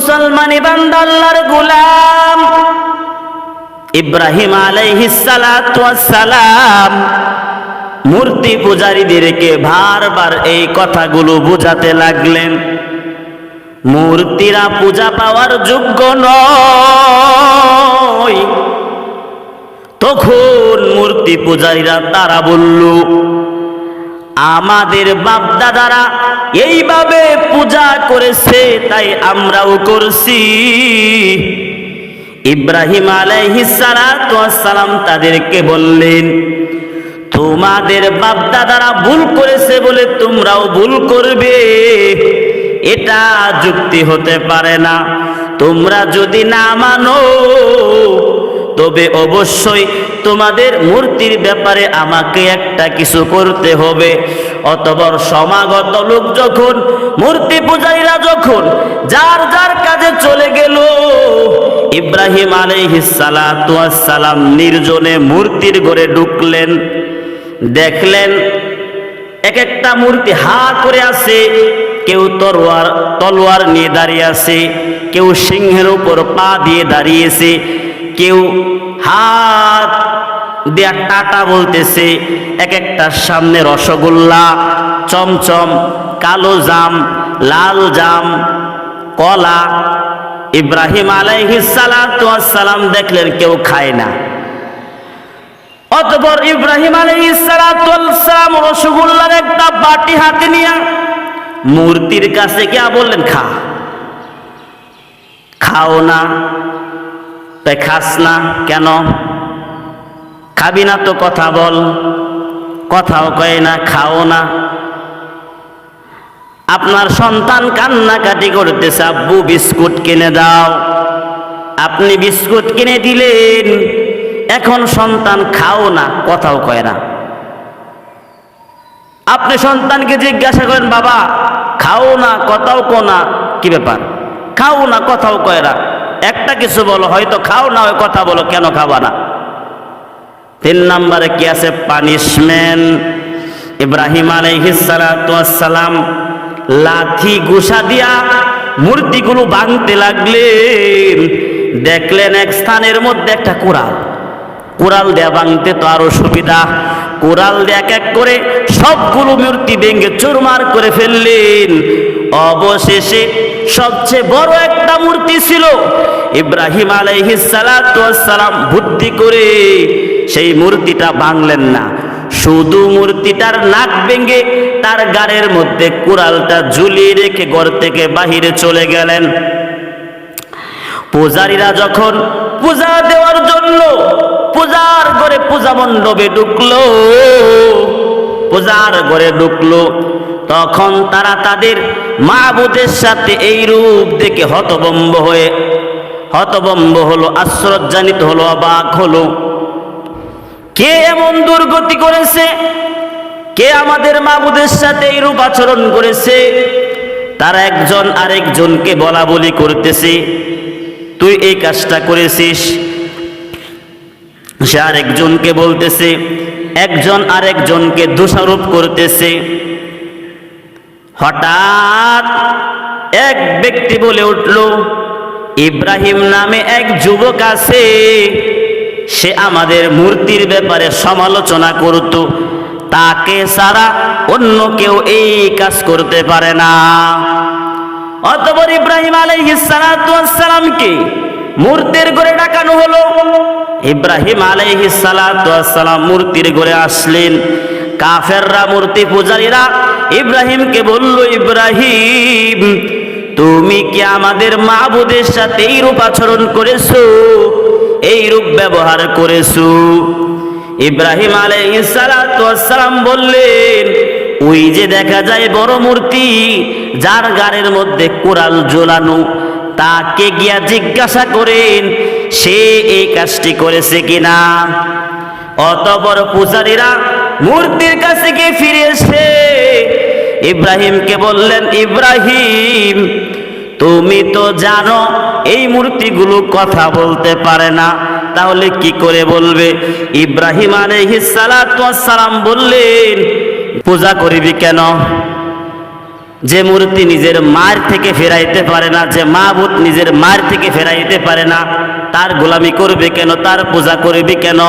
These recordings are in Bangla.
মুসলমানি বান্দাল্লার গুলাম। ইব্রাহিম আলাইহিসালাম মূর্তি পূজারীদেরকে বারবার এই কথাগুলো বোঝাতে লাগলেন। মূর্তিরা পূজা পাওয়ার যোগ্য নয়। তখন মূর্তি পূজারীরা তারা বলল আমাদের বাপদাদারা এইভাবে পূজা করেছে, তাই আমরাও করছি। ইব্রাহিম আলাইহিসালাম তাদেরকে বললেন, তোমাদের বাপদাদারা ভুল করেছে বলে তোমরাও ভুল করবে। এটা যুক্তি হতে পারে না। তোমরা যদি না মানো, তবে অবশ্যই তোমাদের মূর্তির ব্যাপারে আমাকে একটা কিছু করতে হবে। অতবর সমাগত লোক যখন মূর্তি পূজারীরা যখন যার যার কাজে চলে গেল, ইব্রাহিম আলাইহিসালাম নির্জনে মূর্তির ঘরে ঢুকলেন। দেখলেন এক একটা মূর্তি হা করে আছে, কেউ তরোয়ার, তলোয়ার নিয়ে দাঁড়িয়ে আছে, কেউ সিংহের উপর পা দিয়ে দাঁড়িয়েছে, কেউ হাত দেয়া টাটা বলতেছে এক একটার সামনে রসগোল্লা, চমচম, কালো জাম, লাল জাম, কলা। ইব্রাহিম আলাইহিসালাম দেখলেন কেউ খায় না। অতপর ইব্রাহিম আলাইহিসালাম রসগোল্লার একটা বাটি হাতে নিয়ে মূর্তির কাছে গিয়া বললেন, খা। খাও না। তাই খাস না, কেন? খাবি না তো কথা বল, কথাও কয় না, খাও না। আপনার সন্তান কান্নাকাটি করতেছে, আব্বু, বিস্কুট কিনে দাও। আপনি বিস্কুট কিনে দিলেন, এখন সন্তান খাও না, কথাও কয় না। আপনি সন্তানকে জিজ্ঞাসা করেন, বাবা, খাও না, কথাও কো না, কি ব্যাপার? খাও না, কথাও কয় না। একটা কিছু বলো, হয়তো খাও না, ওই কথা বলো, কেন খাবা না? তিন নম্বরে কি আছে? পানিশমেন্ট ইব্রাহিম আলাইহিসালাম লাথি গুসা দিয়া মূর্তিগুলো ভাঙতে লাগলেন। দেখলেন এক স্থানের মধ্যে একটা কোরাল কোরাল দেয়া ভাঙতে তো আরও সুবিধা। কোরাল দিয়ে এক এক করে সবগুলো মূর্তি ভেঙে চুরমার করে ফেললেন। অবশেষে সবচেয়ে বড় একটা মূর্তি ছিল ইব্রাহিম আলাইহিসালাম বুদ্ধি করে সেই মূর্তিটা ভাঙলেন না। শুধু মূর্তিটার নাক ভেঙে তার গাড়ের মধ্যে কুড়ালটা ঝুলিয়ে রেখে ঘর থেকে বাহিরে চলে গেলেন। পূজারীরা যখন পূজা দেওয়ার জন্য পূজার ঘরে পূজা মণ্ডপে ঢুকলো, পূজার ঘরে ঢুকলো, তখন তারা তাদের মাহবুদের সাথে এই রূপ দেখে হতবম্ব হয়ে, হতবম্ব হলো আশ্রজ্জানিত হলো, অবাক হলো। কে এমন দুর্গতি করেছে? কে আমাদের মাহবুদের সাথে এই রূপ আচরণ করেছে? তারা একজন আরেকজনকে বলা বলি করতেছে, তুই এই কাজটা করেছিস? সে আরেকজনকে বলতেছে, একজন আরেকজনকে দোষারোপ করতেছে। হঠাৎ এক ব্যক্তি বলে উঠল, ইব্রাহিম নামে এক যুবক আছে। সে আমাদের মূর্তির ব্যাপারে সমালোচনা করত। তাকে ছাড়া অন্য কেউ এই কাজ করতে পারে না। অতপর ইব্রাহিম আলাইহিসালামকে মূর্তির ঘরে ডাকানো হলো। ইব্রাহিম আলাইহিসালাম মূর্তির ঘরে আসলেন। কাফেররা, মূর্তি পূজারীরা ইব্রাহিমকে বলল, ইব্রাহিম, তুমি কি আমাদের মা মাহবুদের সাথে এই রূপ আচরণ করেছ? এই রূপ ব্যবহার করেছ? ইব্রাহিম আলাইসালাম বললেন, ওই যে দেখা যায় বড় মূর্তি, যার গাড়ের মধ্যে কোরাল ঝোলানো, তাকে গিয়া জিজ্ঞাসা করেন, সে এই কাজটি করেছে কিনা? অতপর পূজারীরা মূর্তির কাছে গিয়ে ফিরে এসে ইব্রাহিমকে বললেন, ইব্রাহিম, তুমি তো জানো, এই মূর্তিগুলো কথা বলতে পারে না। তাহলে কি করে বলবে? ইব্রাহিম সালাম বললেন, পূজা করিবি কেন? যে মূর্তি নিজের মার থেকে ফেরাইতে পারে না, যে মাবুত নিজের মার থেকে ফেরাইতে পারে না, তার গোলামি করবে কেন? তার পূজা করবে কেন?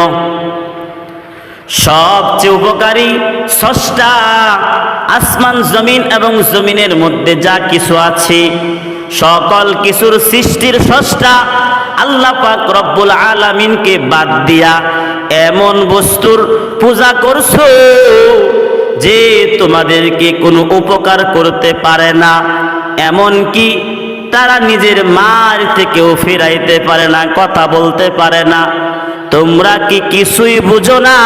সবচেয়ে উপকারী স্রষ্টা আসমান, জমিন এবং জমিনের মধ্যে যা কিছু আছে, সকল কিছুর সৃষ্টির স্রষ্টা আল্লাহ পাক রব্বুল আলামিনকে বাদ দিয়া এমন বস্তুর পূজা করছ যে তোমাদেরকে কোনো উপকার করতে পারে না এমন কি তারা নিজের মার থেকেও ফেরাইতে পারে না, কথা বলতে পারে না। তোমরা কি কিছুই বুঝো না?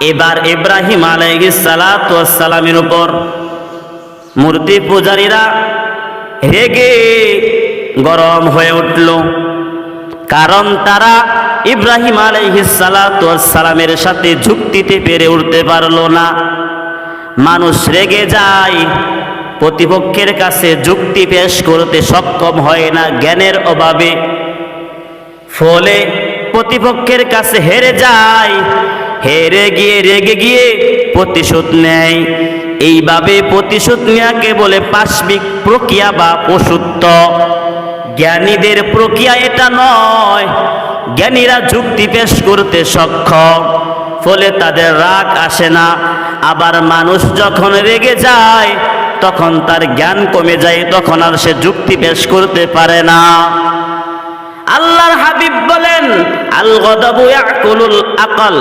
এবার ইব্রাহিম সালামের উপর মূর্তি পূজারীরা রেগে গরম হয়ে উঠল। কারণ তারা ইব্রাহিম সালামের সাথে যুক্তিতে পেরে উঠতে পারল না। মানুষ রেগে যায়, প্রতিপক্ষের কাছে যুক্তি পেশ করতে সক্ষম হয় না জ্ঞানের অভাবে। ফলে প্রতিপক্ষের কাছে হেরে যায়। হেরে গিয়ে, রেগে গিয়ে প্রতিশোধ নেয়। এইভাবে প্রতিশোধ নেওয়াকে বলে পাশবিক প্রক্রিয়া বা পশুত্ব জ্ঞানীদের প্রক্রিয়া এটা নয়। জ্ঞানীরা যুক্তি পেশ করতে সক্ষম, ফলে তাদের রাগ আসে না। আবার মানুষ যখন রেগে যায়, তখন তার জ্ঞান কমে যায়, তখন আর সে যুক্তি পেশ করতে পারে না। আল্লাহর হাবিব বলেন আল গদাবু ইয়াকুলুল আকল।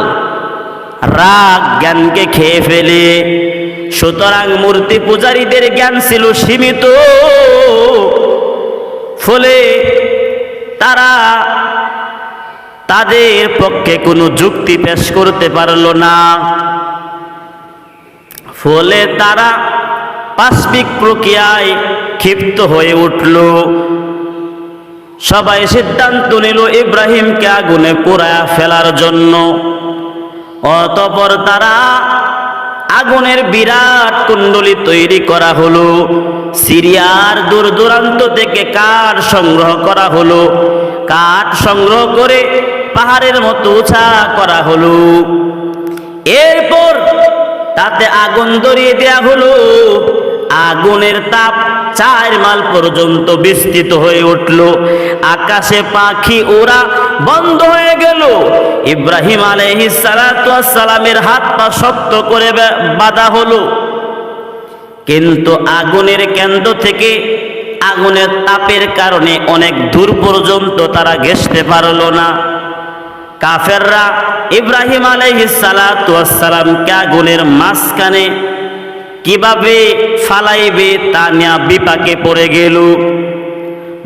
রাগ জ্ঞানকে খেয়ে ফেলে। সুতরাং মূর্তি পূজারীদের জ্ঞান ছিল সীমিত। ফলে তারা তাদের পক্ষে কোনো যুক্তি পেশ করতে পারল না। ফলে তারা পাশবিক প্রক্রিয়ায় ক্ষিপ্ত হয়ে উঠল। সবাই সিদ্ধান্ত নিল ইব্রাহিমকে আগুনে পোড়ায়া ফেলার জন্য। অতপর তারা আগুনের বিরাট কুণ্ডলি তৈরি করা হলো। সিরিয়ার দূর দূরান্ত থেকে কাঠ সংগ্রহ করা হলো। কাঠ সংগ্রহ করে পাহাড়ের মতো উঁচা করা হলো। এরপর তাতে আগুন ধরিয়ে দেয়া হলো। আগুনের তাপ চার মাল পর্যন্ত বিস্তৃত হয়ে উঠল। আকাশে পাখি ওরা বন্ধ হয়ে গেল। ইব্রাহিম সালামের হাত পা শক্ত করে বাঁধা হলো। কিন্তু আগুনের কেন্দ্র থেকে আগুনের তাপের কারণে অনেক দূর পর্যন্ত তারা ঘেসতে পারল না। কাফেররা ইব্রাহিম আলাইহিস সালাতু সালামকে আগুনের মাঝখানে কীভাবে ফালাইবে তা নিয়ে বিপাকে পড়ে গেল।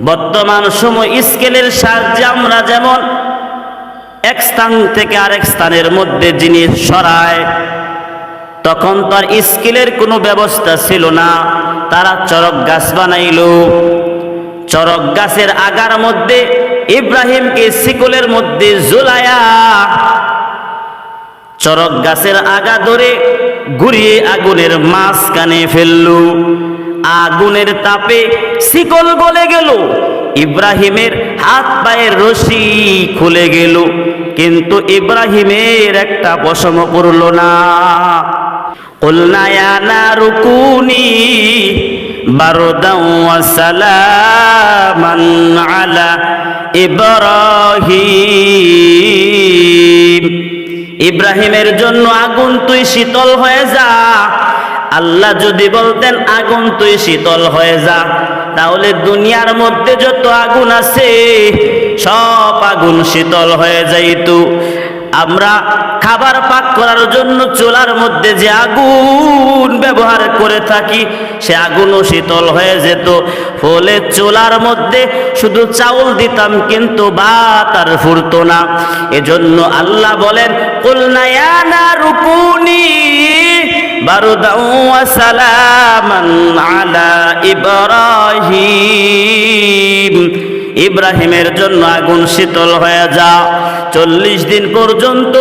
বর্তমান সময় স্কেলের সাহায্যে আমরা যেমন এক স্থান থেকে আরেক স্থানের মধ্যে জিনিস সরায়, তখন তার স্কেলের কোনো ব্যবস্থা ছিল না। তারা চরক গাছ বানাইল। চরক গাছের আগার মধ্যে ইব্রাহিমকে শিকলের মধ্যে ঝুলায়া চরক গাছের আগা ধরে ঘুরিয়ে আগুনের মাঝখানে ফেলল। আগুনের তাপে শিকল গলে গেল। ইব্রাহিমের হাত পায়ের রশি খুলে গেল। কিন্তু ইব্রাহিমের একটা বসম পড়ল না। রুকুনি আলা ইব্রাহিম। ইব্রাহিমের জন্য আগুন তুই শীতল হয়ে যা। আল্লাহ যদি বলতেন আগুন তুই শীতল হয়ে যা, তাহলে দুনিয়ার মধ্যে যত আগুন আছে, সব আগুন শীতল হয়ে যাইত। আমরা খাবার পাক করার জন্য চোলার মধ্যে যে আগুন ব্যবহার করে থাকি, সে আগুনও শীতল হয়ে যেত। ফলে চোলার মধ্যে শুধু চাউল দিতাম, কিন্তু ভাত আর ফুরতো না। এজন্য আল্লাহ বলেন কুলনায়ানা রুকুনি বারুদাউ ওয়া সালামান আলা ইব্রাহিম। ইব্রাহিমের জন্য আগুন শীতল হয়ে যা। চল্লিশ দিন পর্যন্ত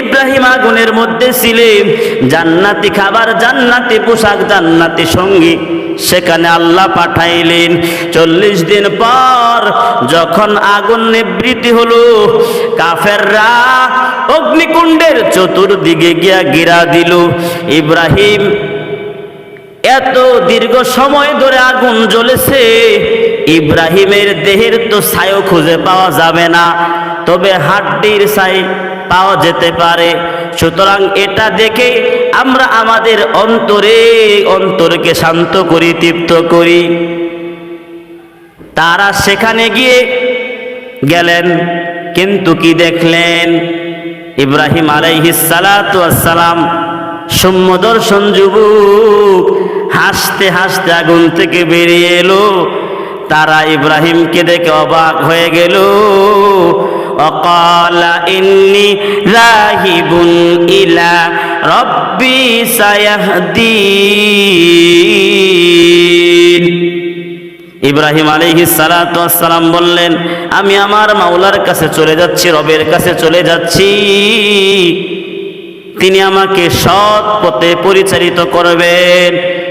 ইব্রাহিম আগুনের মধ্যে ছিলেন। জান্নাতি খাবার, জান্নাতি পোশাক, জান্নাতি সঙ্গী সেখানে আল্লাহ পাঠাইলেন। চল্লিশ দিন পর যখন আগুন নিবৃত্তি হলো, কাফেররা অগ্নিকুণ্ডের চতুর্দিকে গিয়া গিরা দিল। ইব্রাহিম এত দীর্ঘ সময় ধরে আগুন জ্বলেছে। ইব্রাহিমের দেহের তো ছায়ও খুঁজে পাওয়া যাবে না, তবে হাড্ডির ছাই পাওয়া যেতে পারে। সুতরাং এটা দেখে আমরা আমাদের অন্তরে, অন্তরকে শান্ত করি, তৃপ্ত করি। তারা সেখানে গিয়ে গেলেন, কিন্তু কি দেখলেন? ইব্রাহিম আলাইহিসালাম সম্যদর্শন যুবক হাসতে হাসতে আগুন থেকে বেরিয়ে এলো। তারা ইব্রাহিমকে দেখে অবাক হয়ে গেল। অকাল ইন্নি রাহিবুন ইলা রব্বি সায়াহদিন। ইব্রাহিম আলাইহি সালাম বললেন, আমি আমার মাওলার কাছে চলে যাচ্ছি, রবের কাছে চলে যাচ্ছি। তিনি আমাকে সৎ পথে পরিচালিত করবেন।